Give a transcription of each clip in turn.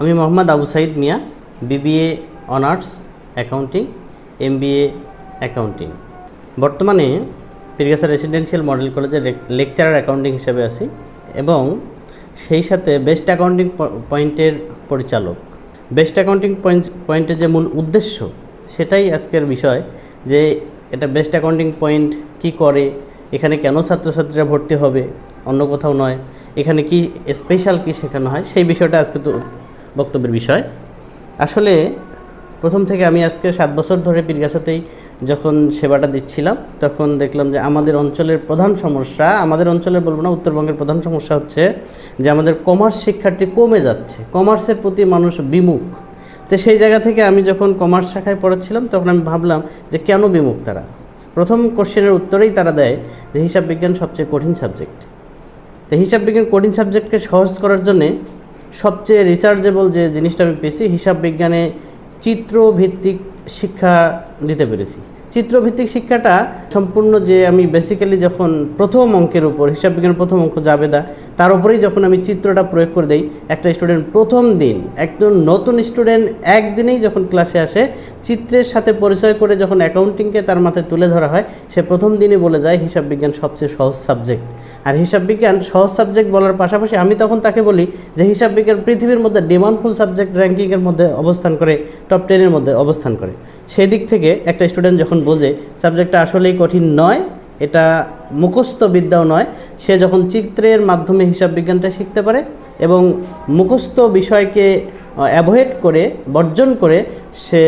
আমি Mohammad Abu Sayeed Mia, BBA honours, accounting, MBA accounting. বর্তমানে Pirgachha residential model কলেজের lecturer accounting হিসেবে আছি এবং সেই সাথে বেস্ট অ্যাকাউন্টিং পয়েন্টের পরিচালক। বেস্ট অ্যাকাউন্টিং পয়েন্ট পয়েন্টের যে মূল উদ্দেশ্য সেটাই আজকের বিষয় যে এটা বেস্ট অ্যাকাউন্টিং পয়েন্ট কি করে, এখানে কেন ছাত্রছাত্রীরা ভর্তি হবে, অন্য কোথাও নয়, এখানে কি স্পেশাল কি শেখানো হয়, সেই বিষয়টা আজকে তো বক্তব্যের বিষয়। আসলে প্রথম থেকে আমি আজকে সাত বছর ধরে পীরগাছাতেই যখন সেবাটা দিচ্ছিলাম, তখন দেখলাম যে আমাদের অঞ্চলের প্রধান সমস্যা, আমাদের অঞ্চলের বলব না, উত্তরবঙ্গের প্রধান সমস্যা হচ্ছে যে আমাদের কমার্স শিক্ষার্থী কমে যাচ্ছে। কমার্সের প্রতি মানুষ বিমুখ। তো সেই জায়গা থেকে আমি যখন কমার্স শাখায় পড়াচ্ছিলাম, তখন আমি ভাবলাম যে কেন বিমুখ তারা? প্রথম কোশ্চেনের উত্তরেই তারা দেয় যে হিসাব বিজ্ঞান সবচেয়ে কঠিন সাবজেক্ট। তো হিসাব বিজ্ঞান কঠিন সাবজেক্টকে সহজ করার জন্যে সবচেয়ে রিচার্জেবল যে জিনিসটা আমি পেয়েছি, হিসাব বিজ্ঞানে চিত্রভিত্তিক শিক্ষা দিতে পেরেছি। চিত্রভিত্তিক শিক্ষাটা সম্পূর্ণ যে আমি বেসিক্যালি যখন প্রথম অঙ্কের উপর, হিসাব বিজ্ঞানের প্রথম অঙ্ক জাবেদা, তার উপরেই যখন আমি চিত্রটা প্রয়োগ করে দিই, একটা স্টুডেন্ট প্রথম দিন একজন নতুন স্টুডেন্ট একদিনেই যখন ক্লাসে আসে, চিত্রের সাথে পরিচয় করে যখন অ্যাকাউন্টিংকে তার মাথায় তুলে ধরা হয়, সে প্রথম দিনই বলে যায় হিসাব বিজ্ঞান সবচেয়ে সহজ সাবজেক্ট আর হিসাব বিজ্ঞান সহজ সাবজেক্ট বলার পাশাপাশি আমি তখন তাকে বলি যে হিসাব বিজ্ঞান পৃথিবীর মধ্যে ডিমান্ডফুল সাবজেক্ট র্যাঙ্কিংয়ের মধ্যে অবস্থান করে টপ টেনের মধ্যে অবস্থান করে। সেই দিক থেকে একটা স্টুডেন্ট যখন বোঝে সাবজেক্টটা আসলেই কঠিন নয়, এটা মুখস্থ বিদ্যাও নয়, সে যখন চিত্রের মাধ্যমে হিসাব বিজ্ঞানটা শিখতে পারে এবং মুখস্থ বিষয়কে অ্যাভয়েড করে, বর্জন করে, সে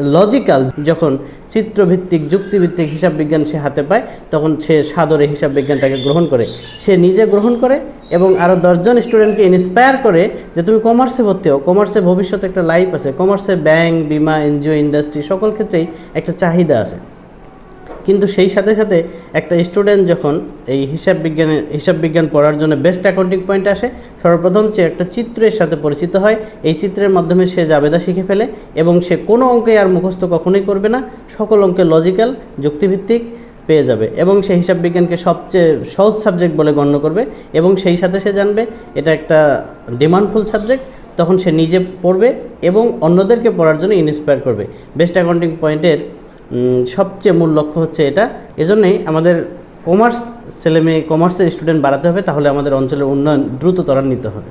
লজিক্যাল যখন চিত্রভিত্তিক, যুক্তিভিত্তিক হিসাব বিজ্ঞান সে হাতে পায়, তখন সে সাদরে হিসাব বিজ্ঞানটাকে গ্রহণ করে। সে নিজে গ্রহণ করে এবং আরও দশজন স্টুডেন্টকে ইন্সপায়ার করে যে তুমি কমার্সে ভর্তি হও। কমার্সে ভবিষ্যতে একটা লাইফ আছে। কমার্সে ব্যাংক বিমা, এনজিও ইন্ডাস্ট্রি সকল ক্ষেত্রেই একটা চাহিদা আছে। কিন্তু সেই সাথে সাথে একটা স্টুডেন্ট যখন এই হিসাব বিজ্ঞানের হিসাব বিজ্ঞান পড়ার জন্য বেস্ট অ্যাকাউন্টিং পয়েন্ট আসে, সর্বপ্রথম সে একটা চিত্রের সাথে পরিচিত হয়। এই চিত্রের মাধ্যমে সে জাবেদা শিখে ফেলে এবং সে কোনো অঙ্কে আর মুখস্থ কখনোই করবে না, সকল অঙ্কে লজিক্যাল যুক্তিভিত্তিক পেয়ে যাবে এবং সে হিসাব বিজ্ঞানকে সবচেয়ে সহজ সাবজেক্ট বলে গণ্য করবে এবং সেই সাথে সে জানবে এটা একটা ডিমান্ডফুল সাবজেক্ট তখন সে নিজে পড়বে এবং অন্যদেরকে পড়ার জন্য ইন্সপায়ার করবে। বেস্ট অ্যাকাউন্টিং পয়েন্টের সবচেয়ে মূল লক্ষ্য হচ্ছে এটা। এজন্যই আমাদের কমার্স ছেলেমেয়ে কমার্সের স্টুডেন্ট বাড়াতে হবে, তাহলে আমাদের অঞ্চলের উন্নয়ন দ্রুত ত্বরান্বিত হবে।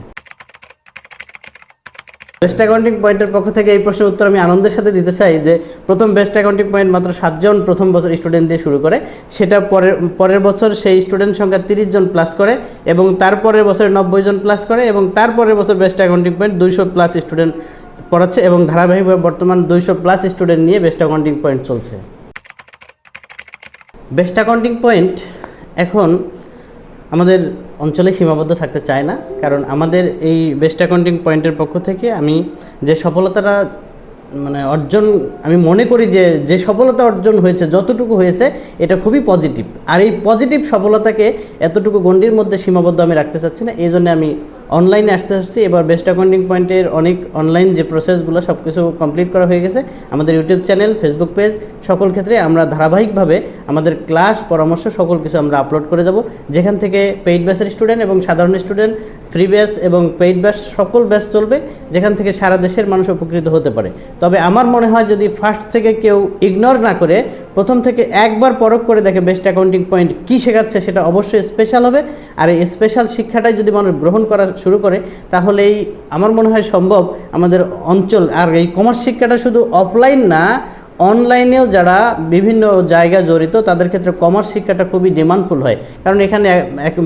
বেস্ট অ্যাকাউন্টিং পয়েন্টের পক্ষ থেকে এই প্রশ্নের উত্তর আমি আনন্দের সাথে দিতে চাই যে, প্রথম বেস্ট অ্যাকাউন্টিং পয়েন্ট মাত্র সাতজন প্রথম বছর স্টুডেন্ট দিয়ে শুরু করে, সেটা পরের পরের বছর সেই স্টুডেন্ট সংখ্যা তিরিশ জন প্লাস করে, এবং তারপরের বছর নব্বই জন প্লাস করে, এবং তারপরের বছর বেস্ট অ্যাকাউন্টিং পয়েন্ট দুইশো প্লাস স্টুডেন্ট পড়াচ্ছে এবং ধারাবাহিকভাবে বর্তমান দুইশো প্লাস স্টুডেন্ট নিয়ে বেস্ট অ্যাকাউন্টিং পয়েন্ট চলছে। বেস্ট অ্যাকাউন্টিং পয়েন্ট এখন আমাদের অঞ্চলে সীমাবদ্ধ থাকতে চায় না, কারণ আমাদের এই বেস্ট অ্যাকাউন্টিং পয়েন্টের পক্ষ থেকে আমি যে সফলতাটা মানে অর্জন, আমি মনে করি যে যে সফলতা অর্জন হয়েছে, যতটুকু হয়েছে, এটা খুবই পজিটিভ আর এই পজিটিভ সফলতাকে এতটুকু গণ্ডির মধ্যে সীমাবদ্ধ আমি রাখতে চাচ্ছি না, এই জন্য আমি অনলাইনে আসতে আসছি এবার বেস্ট অ্যাকাউন্টিং পয়েন্টের অনেক অনলাইন যে প্রসেসগুলো সব কিছু কমপ্লিট করা হয়ে গেছে, আমাদের ইউটিউব চ্যানেল ফেসবুক পেজ সকল ক্ষেত্রে আমরা ধারাবাহিকভাবে আমাদের ক্লাস, পরামর্শ, সকল কিছু আমরা আপলোড করে যাব যেখান থেকে পেইড ব্যাচের স্টুডেন্ট এবং সাধারণ স্টুডেন্ট ফ্রি ব্যাচ এবং পেইড ব্যাচ সকল ব্যাচ চলবে, যেখান থেকে সারা দেশের মানুষ উপকৃত হতে পারে। তবে আমার মনে হয় যদি ফার্স্ট থেকে কেউ ইগনোর না করে, প্রথম থেকে একবার পরখ করে দেখে বেস্ট অ্যাকাউন্টিং পয়েন্ট কী শেখাচ্ছে, সেটা অবশ্যই স্পেশাল হবে। আর এই স্পেশাল শিক্ষাটাই যদি মানুষ গ্রহণ করা শুরু করে, তাহলেই আমার মনে হয় সম্ভব আমাদের অঞ্চল, আর এই কমার্স শিক্ষাটা শুধু অফলাইন না অনলাইনেও যারা বিভিন্ন জায়গা জড়িত, তাদের ক্ষেত্রে কমার্স শিক্ষাটা খুবই ডিমান্ডফুল হয়। কারণ এখানে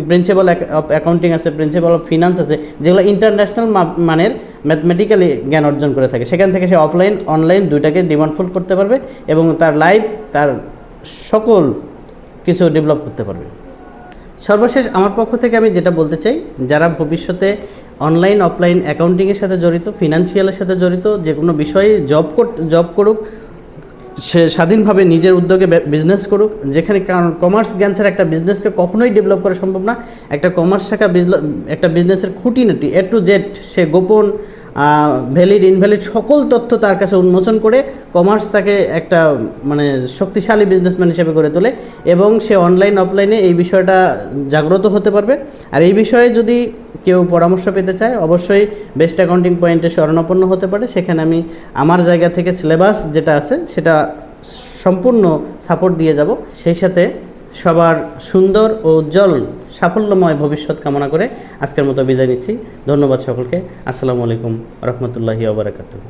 প্রিন্সিপাল অ্যাকাউন্টিং আছে প্রিন্সিপাল অফ ফিনান্স আছে, যেগুলো ইন্টারন্যাশনাল মানের ম্যাথমেটিক্যালি জ্ঞান অর্জন করে থাকে। সেখান থেকে সে অফলাইন অনলাইন দুইটাকে ডিমান্ডফুল করতে পারবে এবং তার লাইফ তার সকল কিছু ডেভেলপ করতে পারবে। সর্বশেষ আমার পক্ষ থেকে আমি যেটা বলতে চাই, যারা ভবিষ্যতে অনলাইন অফলাইন অ্যাকাউন্টিংয়ের সাথে জড়িত ফিনান্সিয়ালের সাথে জড়িত যে কোনো বিষয়ে জব করতে জব করুক সে স্বাধীনভাবে নিজের উদ্যোগে বিজনেস করুক, যেখানে কারণ কমার্স ছাড়া একটা বিজনেসকে কখনোই ডেভেলপ করা সম্ভব না। একটা কমার্স শাখা একটা বিজনেসের খুঁটিনাটি এ টু জেড সে গোপন ভ্যালিড ইনভ্যালিড সকল তথ্য তার কাছে উন্মোচন করে কমার্স তাকে একটা মানে শক্তিশালী বিজনেসম্যান হিসেবে গড়ে তোলে এবং সে অনলাইন অফলাইনে এই বিষয়টা জাগ্রত হতে পারবে। আর এই বিষয়ে যদি কেউ পরামর্শ পেতে চায়, অবশ্যই বেস্ট অ্যাকাউন্টিং পয়েন্টে শরণাপন্ন হতে পারে। সেখানে আমি আমার জায়গা থেকে সিলেবাস যেটা আছে, সেটা সম্পূর্ণ সাপোর্ট দিয়ে যাব। সেই সাথে সবার সুন্দর ও উজ্জ্বল সাফল্যময় ভবিষ্যৎ কামনা করে আজকের মতো বিদায় নিচ্ছি। ধন্যবাদ সকলকে। আসসালামু আলাইকুম রহমতুল্লাহি ওবরাকাতুহ